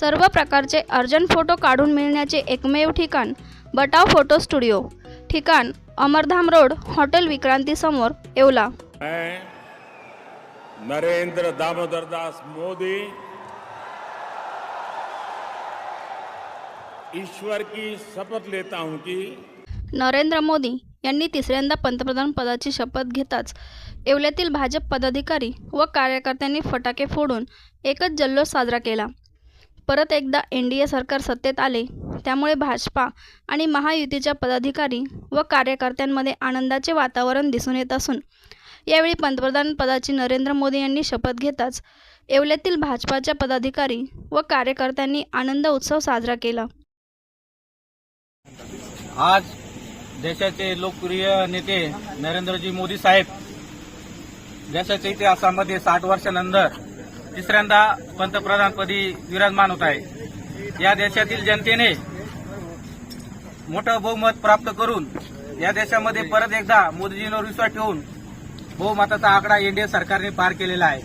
सर्व प्रकारचे urgent photo काढून मिळण्याचे एकमेव ठिकाण बटाव फोटो स्टुडिओ. ठिकाण अमरधाम रोड हॉटेल विक्रांती समोर येवला. नरेंद्र दामोदर दास मोदी ईश्वर की शपथ लेता हूं कि नरेंद्र मोदी यांनी तिसऱ्यांदा पंतप्रधान पदाची शपथ घेताच येवल्यातील भाजप पदाधिकारी व कार्यकर्त्यांनी फटाके फोडून एकच जल्लोष साजरा केला. परत एकदा एन डी ए सरकार सत्तेत आले त्यामुळे भाजपा आणि महायुतीच्या पदाधिकारी व कार्यकर्त्यांमध्ये आनंदाचे वातावरण दिसून येत असून यावेळी पंतप्रधान पदाची नरेंद्र मोदी यांनी शपथ घेताच येवल्यातील भाजपाच्या पदाधिकारी व कार्यकर्त्यांनी आनंद उत्सव साजरा केला. आज देशाचे लोकप्रिय नेते नरेंद्रजी मोदी साहेब देशाच्या इतिहासामध्ये साठ वर्षानंतर तिसऱ्यांदा पंतप्रधानपदी विराजमान होत आहे. या देशातील जनतेने मोठं बहुमत प्राप्त करून या देशामध्ये परत एकदा मोदीजींवर विश्वास ठेवून बहुमताचा आकडा एनडीए सरकारने पार केलेला आहे.